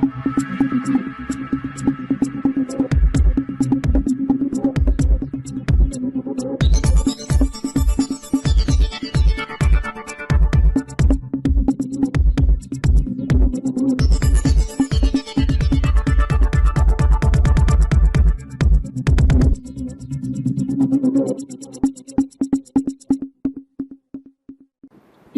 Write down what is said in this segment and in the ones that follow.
Thank you.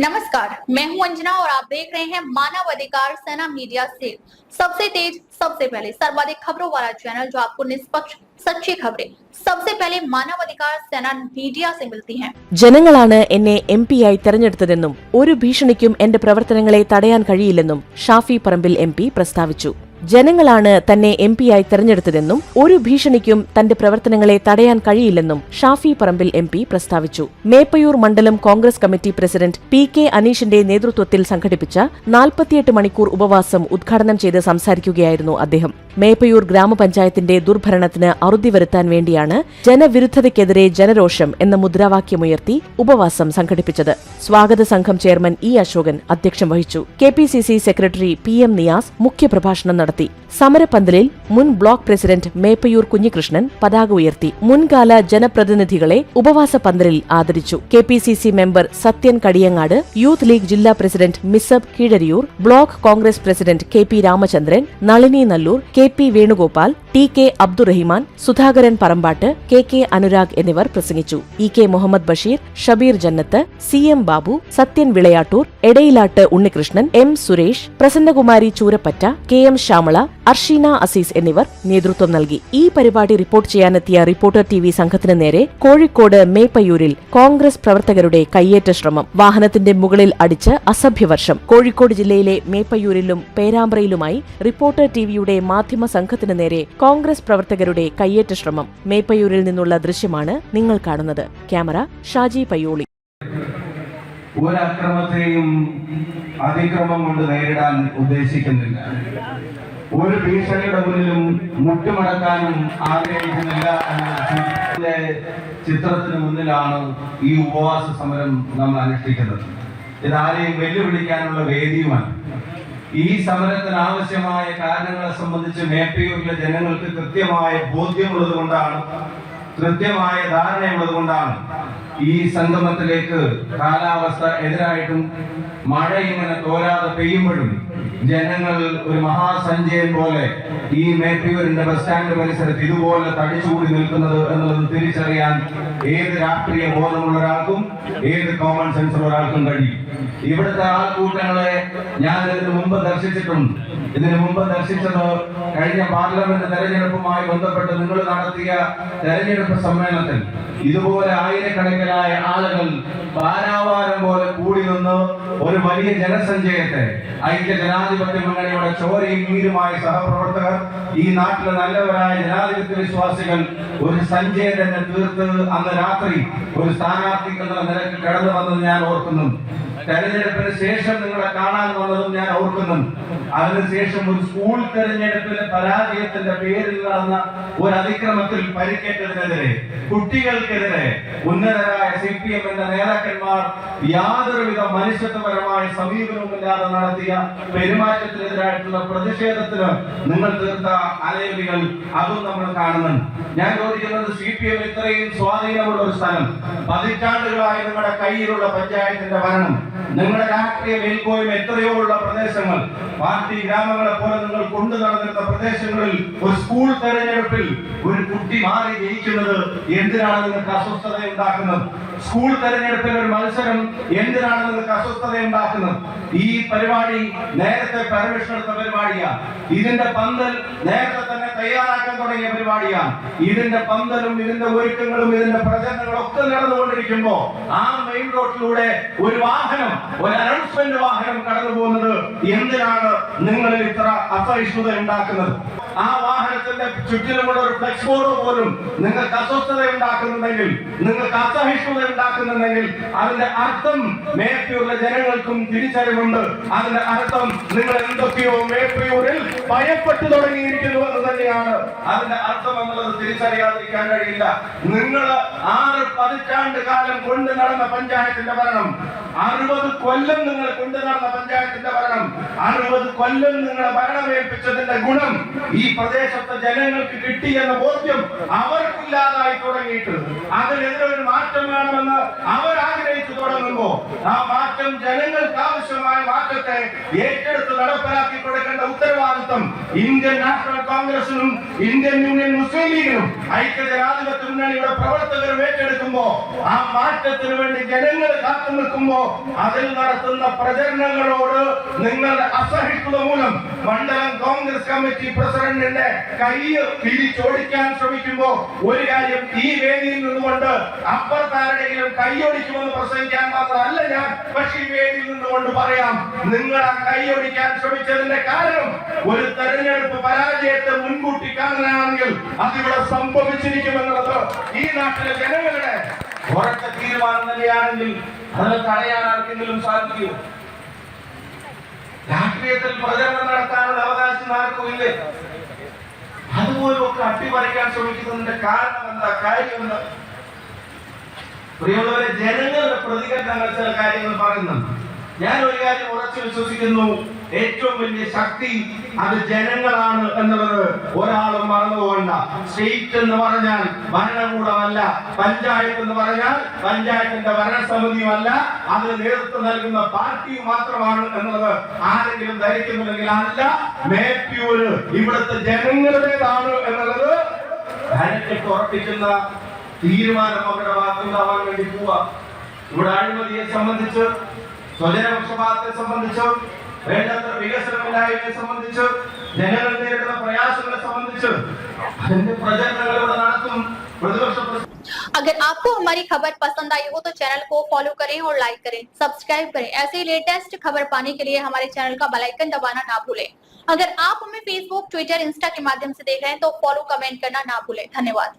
नमस्कार मैं हूं अंजना और आप देख रहे हैं मानव अधिकार सेना मीडिया से सबसे तेज सबसे पहले सर्वाधिक खबरों वाला चैनल जो आपको निष्पक्ष सच्ची खबरें सबसे पहले मानव अधिकार सेना मीडिया से मिलती हैं ജനങ്ങളാണ് എന്നെ എം പിയായി തെരഞ്ഞെടുത്തതെന്നും ഒരു ഭീഷണിക്കും എന്റെ പ്രവർത്തനങ്ങളെ തടയാൻ കഴിയില്ലെന്നും ഷാഫി പറമ്പിൽ എം പി പ്രസ്താവിച്ചു ജനങ്ങളാണ് തന്നെ എം പിയായി തെരഞ്ഞെടുത്തതെന്നും ഒരു ഭീഷണിക്കും തന്റെ പ്രവർത്തനങ്ങളെ തടയാൻ കഴിയില്ലെന്നും ഷാഫി പറമ്പിൽ എം പി പ്രസ്താവിച്ചു. മേപ്പയൂർ മണ്ഡലം Congress committee president P K അനീഷിന്റെ നേതൃത്വത്തിൽ സംഘടിപ്പിച്ച നാൽപ്പത്തിയെട്ട് മണിക്കൂർ ഉപവാസം ഉദ്ഘാടനം ചെയ്ത് സംസാരിക്കുകയായിരുന്നു അദ്ദേഹം. മേപ്പയൂർ ഗ്രാമപഞ്ചായത്തിന്റെ ദുർഭരണത്തിന് അറുതി വരുത്താൻ വേണ്ടിയാണ് ജനവിരുദ്ധതയ്ക്കെതിരെ ജനരോഷം എന്ന മുദ്രാവാക്യമുയർത്തി ഉപവാസം സംഘടിപ്പിച്ചത്. സ്വാഗത സംഘം ചെയർമാൻ ഇ അശോകൻ അധ്യക്ഷം വഹിച്ചു. K P C C secretary P M Niyas മുഖ്യപ്രഭാഷണം നടത്തി. സമരപന്തലിൽ മുൻ ബ്ലോക്ക് പ്രസിഡന്റ് മേപ്പയൂർ കുഞ്ഞികൃഷ്ണൻ പതാക ഉയർത്തി. മുൻകാല ജനപ്രതിനിധികളെ ഉപവാസ പന്തലിൽ ആദരിച്ചു. K P C C member Sathyan Kadiyangad youth league ജില്ലാ president Misab Keezhariyur block Congress president K P Ramachandran Nalini Nalloor K P Venugopal T K Abdurahiman Sudhakaran Parambatt K K Anurag എന്നിവർ പ്രസംഗിച്ചു. E K Muhammad Basheer Shabeer Jannath C M Babu Sathyan Vilayattoor Edayilatt Unnikrishnan M Suresh Prasannakumari Choorappatta K M Shyamala Arsheena Azeez എന്നിവർ നേതൃത്വം നൽകി. ഈ പരിപാടി report ചെയ്യാനെത്തിയ reporter T V സംഘത്തിന് നേരെ കോഴിക്കോട് മേപ്പയ്യൂരിൽ കോൺഗ്രസ് പ്രവർത്തകരുടെ കയ്യേറ്റ ശ്രമം. വാഹനത്തിന്റെ മുകളിൽ അടിച്ച് അസഭ്യവർഷം. കോഴിക്കോട് ജില്ലയിലെ മേപ്പയ്യൂരിലും പേരാമ്പ്രയിലുമായി റിപ്പോർട്ടർ ടിവിയുടെ മാധ്യമ സംഘത്തിന് നേരെ കോൺഗ്രസ് പ്രവർത്തകരുടെ കയ്യേറ്റ ശ്രമം മേപ്പയൂരിൽ നിന്നുള്ള ദൃശ്യമാണ് നിങ്ങൾ കാണുന്നത്. ക്യാമറ ഷാജി പയ്യോളി. അതിക്രമം കൊണ്ട് നേരിടാൻ ഉദ്ദേശിക്കുന്നില്ല. ഒരു ഭീഷണിയുടെ മുന്നിലും മുട്ടുമടക്കാനും ആഗ്രഹിക്കുന്നില്ല എന്ന ചിത്രത്തിന് മുന്നിലാണ് ഈ ഉപവാസ സമരം നമ്മൾ അനുഷ്ഠിക്കുന്നത്. ഇതാരെയും വെല്ലുവിളിക്കാനുള്ള വേദിയുമാണ്. ഈ സമരത്തിന് ആവശ്യമായ കാര്യങ്ങളെ സംബന്ധിച്ച് മേപ്പയൂരിലെ ജനങ്ങൾക്ക് കൃത്യമായ ബോധ്യമുള്ളത് കൊണ്ടാണ് കൃത്യമായ ധാരണയുള്ളത് കൊണ്ടാണ് ഈ സംഗമത്തിലേക്ക് കാലാവസ്ഥ എതിരായിട്ടും മഴ ഇങ്ങനെ തോരാതെ പെയ്യുമ്പോഴും ജനങ്ങൾ ഒരു മഹാസഞ്ചയം പോലെ ഈ മേപ്പിയൂരിന്റെ ബസ് സ്റ്റാൻഡ് പരിസരത്ത് ഇതുപോലെ തടിച്ചുകൂടി നിൽക്കുന്നത് എന്നുള്ളത് തിരിച്ചറിയാൻ ഏത് രാഷ്ട്രീയ ബോധമുള്ള ഒരാൾക്കും ഏത് കോമൺ സെൻസ് ഉള്ള ഒരാൾക്കും കഴിയും. ഇവിടുത്തെ ആൾക്കൂട്ടങ്ങളെ ഞാൻ ഇതിന് മുമ്പ് ദർശിച്ചിട്ടുണ്ട്. ഇതിനു മുമ്പ് ദർശിച്ചത് കഴിഞ്ഞ പാർലമെന്റ് തെരഞ്ഞെടുപ്പുമായി ബന്ധപ്പെട്ട് നിങ്ങൾ നടത്തിയ തെരഞ്ഞെടുപ്പ് സമ്മേളനത്തിൽ ഇതുപോലെ ആയിരക്കണക്കിനായ ആളുകൾ ബാനാവാരം പോലെ കൂടി നിന്ന് ഒരു വലിയ ജനസഞ്ചയത്തെ ഐക്യ ജനാധിപത്യ മുന്നണിയുടെ ചോരയും നീരുമായ സഹപ്രവർത്തകർ ഈ നാട്ടിലെ നല്ലവരായ ജനാധിപത്യ വിശ്വാസികൾ ഒരു സഞ്ചയം തന്നെ തീർത്ത് അന്ന് രാത്രി ഒരു സ്ഥാനാർത്ഥിക്ക് നിരക്ക് കടന്നു വന്നത് ഞാൻ ഓർക്കുന്നു. തെരഞ്ഞെടുപ്പിന് ശേഷം നിങ്ങളെ കാണാൻ വന്നതും ഞാൻ ഓർക്കുന്നു. അതിനുശേഷം ഒരു സ്കൂൾ തെരഞ്ഞെടുപ്പിലെ പരാജയത്തിന്റെ പേരിൽ നടന്ന ഒരു അതിക്രമത്തിൽ പരിക്കേറ്റതിനെതിരെ കുട്ടികൾക്കെതിരെ ഉന്നതരായ സി പി എമ്മിന്റെ നേതാക്കന്മാർ യാതൊരുവിധ മനുഷ്യത്വപരമായ സമീപനവുമില്ലാതെ നടത്തിയ പെരുമാറ്റത്തിനെതിരായിട്ടുള്ള പ്രതിഷേധത്തിന് നിങ്ങൾ തീർത്ത അലയവികൾ അതും നമ്മൾ കാണുന്നുണ്ട് ഞാൻ ചോദിക്കുന്നത് സി പി എം ഇത്രയും സ്വാധീനമുള്ള ഒരു സ്ഥലം പതിറ്റാണ്ടുകളായി നിങ്ങളുടെ കയ്യിലുള്ള പഞ്ചായത്തിന്റെ ഭരണം നിങ്ങളുടെ രാഷ്ട്രീയ മേൽക്കോയും എത്രയോ ഉള്ള പ്രദേശങ്ങൾ? പാർട്ടി ഗ്രാമങ്ങളെ പോലെ നിങ്ങൾ കൊണ്ടു നടന്നിരുന്ന പ്രദേശങ്ങളിൽ ഒരു സ്കൂൾ തെരഞ്ഞെടുപ്പിൽ ഒരു കുട്ടി മാറി ജയിക്കുന്നത് എന്തിനാണ് നിങ്ങൾക്ക് അസ്വസ്ഥത ഉണ്ടാക്കുന്നത്? സ്കൂൾ തെരഞ്ഞെടുപ്പിൽ ഒരു മത്സരം എന്തിനാണ് നിങ്ങൾക്ക് അസ്വസ്ഥത ഉണ്ടാക്കുന്നത്? ഈ പരിപാടി നേരത്തെ പെർമിഷൻ എടുത്ത പരിപാടിയാണ്. ഇതിന്റെ പന്തൽ നേരത്തെ തന്നെ തയ്യാറാക്കാൻ തുടങ്ങിയ പരിപാടിയാണ്. ഇതിന്റെ പന്തലും ഇതിന്റെ ഒരുക്കങ്ങളും ഇതിന്റെ പ്രചരണങ്ങളും ഒക്കെ നടന്നുകൊണ്ടിരിക്കുമ്പോ ആ മെയിൻ റോഡിലൂടെ ഒരു വാഹനം ഒരു അനൗൺസ്മെന്റ് വാഹനം കടന്നു പോകുന്നത് എന്തിനാണ് നിങ്ങളിൽ ഇത്ര അസഹിഷ്ണുത ഉണ്ടാക്കുന്നത്? ആ വാഹനത്തിന്റെ ചുറ്റിലുമുള്ള ഒരു ഫ്ലെക്സ് ബോർഡ് പോലും നിങ്ങൾക്ക് അസ്വസ്ഥത ഉണ്ടാക്കുന്നുണ്ടെങ്കിൽ നിങ്ങൾക്ക് അസഹിഷ്ണുത ഉണ്ടാക്കുന്നുണ്ടെങ്കിൽ അതിന്റെ അർത്ഥം മേപ്പിയൂരിലെ ജനങ്ങൾക്കും തിരിച്ചറിവുണ്ട്. അതിന്റെ അർത്ഥം നിങ്ങൾ എന്തൊക്കെയോ മേപ്പിയൂരിൽ ഭയപ്പെട്ടു തുടങ്ങിയിരിക്കുന്നു എന്ന് തന്നെയാണ്. അതിന്റെ അർത്ഥം എന്നുള്ളത് തിരിച്ചറിയാതിരിക്കാൻ കഴിയില്ല. നിങ്ങൾ ആറ് പതിറ്റാണ്ട് കാലം കൊണ്ട് നടന്ന പഞ്ചായത്തിന്റെ ഭരണം അറുപത് കൊല്ലം നിങ്ങൾ കൊണ്ടുനടന്ന പഞ്ചായത്തിന്റെ ഭരണം അറുപത് കൊല്ലം നിങ്ങളെ ഭരണമേൽപ്പിച്ചതിന്റെ ഗുണം ഈ പ്രദേശത്തെ ജനങ്ങൾക്ക് കിട്ടി എന്ന ബോധ്യം അവർക്കില്ലാതായി തുടങ്ങിയിട്ട്. അതിനെതിരെ ഒരു മാറ്റം വേണമെന്ന് അവർ ആഗ്രഹിച്ചു തുടങ്ങുമ്പോ ആ മാറ്റം ജനങ്ങൾക്ക് ആവശ്യമായ മാറ്റത്തെ ഏറ്റെടുത്ത് നടപ്പിലാക്കി കൊടുക്കേണ്ട ഉത്തരവാദിത്വം ഇന്ത്യൻ നാഷണൽ കോൺഗ്രസിനും ഇന്ത്യൻ യൂണിയൻ മുസ്ലിം ലീഗിനും ഐക്യജനാധിപത്യ മുന്നണിയുടെ പ്രവർത്തകർ ഏറ്റെടുക്കുമ്പോ ആ മാറ്റത്തിന് വേണ്ടി ജനങ്ങൾ കാത്തു നിൽക്കുമ്പോ അതിൽ നടത്തുന്ന പ്രചരണങ്ങളോട് നിങ്ങളുടെ അസഹിഷ്ണുത മൂലം മണ്ഡലം കോൺഗ്രസ് കമ്മിറ്റി പ്രസിഡന്റിന്റെ കൈ തിരിച്ചോടിക്കാൻ ശ്രമിക്കുമ്പോ ഒരു കാര്യം ഈ വേദിയിൽ നിന്നുകൊണ്ട് അപ്പുറത്താരുടെയും കൈയൊടിക്കുമെന്ന് പ്രസംഗിക്കാൻ മാത്രമല്ല ഞാൻ പക്ഷേ ഈ വേദിയിൽ നിന്നുകൊണ്ട് പറയാം നിങ്ങൾ ആ കൈയൊടിക്കാൻ ശ്രമിച്ചതിന്റെ കാരണം ഒരു തെരഞ്ഞെടുപ്പ് പരാജയത്തെ മുൻകൂട്ടി കാണാനാണെങ്കിൽ അതിവിടെ സംഭവിച്ചിരിക്കുമെന്നുള്ളത് ഈ നാട്ടിലെ ജനങ്ങളുടെ ഉറച്ച തീരുമാനം തന്നെയാണെങ്കിൽ അതിനെ തടയാൻ ആർക്കെങ്കിലും സാധിക്കുമോ? രാഷ്ട്രീയത്തിൽ പ്രചരണം നടത്താനുള്ള അവകാശം ആർക്കും ഇല്ലേ അതുപോലും അട്ടിമറിക്കാൻ ശ്രമിക്കുന്നതിന്റെ കാരണം എന്താ? കാര്യം എന്താ? പ്രിയമുള്ളവരെ ജനങ്ങളുടെ പ്രതികരണങ്ങൾ ചില കാര്യങ്ങൾ പറയുന്നുണ്ട്. ഞാൻ ഒരു കാര്യം ഉറച്ചു വിശ്വസിക്കുന്നു. ഏറ്റവും വലിയ ശക്തി അത് ജനങ്ങളാണ് എന്നുള്ളത് ഒരാളും മറന്നുപോകണ്ട സ്റ്റേറ്റ് എന്ന് പറഞ്ഞാൽ ഭരണകൂടമല്ല പഞ്ചായത്ത് എന്ന് പറഞ്ഞാൽ പഞ്ചായത്തിന്റെ ഭരണസമിതിയുമല്ല അത് നേതൃത്വം നൽകുന്ന പാർട്ടി മാത്രമാണ് എന്നുള്ളത് ആരെങ്കിലും ധരിക്കുന്നുണ്ടെങ്കിൽ അല്ല മേപ്യൂര് ഇവിടുത്തെ ജനങ്ങളുടേതാണ് എന്നുള്ളത് ധനക്കെട്ട് ഉറപ്പിക്കുന്ന തീരുമാനം അവരുടെ ഭാഗത്തുണ്ടാവാൻ വേണ്ടി പോവാ. ഇവിടെ അഴിമതിയെ സംബന്ധിച്ച് സ്വജനപക്ഷപാതത്തെ സംബന്ധിച്ച് വേണ്ടത്ര വികസനമില്ലായ്മയെ സംബന്ധിച്ച് ജനങ്ങൾ നേരിടുന്ന പ്രയാസങ്ങളെ സംബന്ധിച്ച് അതിന്റെ പ്രചരണങ്ങൾ ഇവിടെ നടത്തും പ്രതിപക്ഷ പ്രസ- अगर आपको हमारी खबर पसंद आई हो तो चैनल को फॉलो करें और लाइक करें सब्सक्राइब करें ऐसे ही लेटेस्ट खबर पाने के लिए हमारे चैनल का बेल आइकन दबाना ना भूलें अगर आप हमें फेसबुक ट्विटर इंस्टा के माध्यम से देख रहे हैं तो फॉलो कमेंट करना ना भूलें धन्यवाद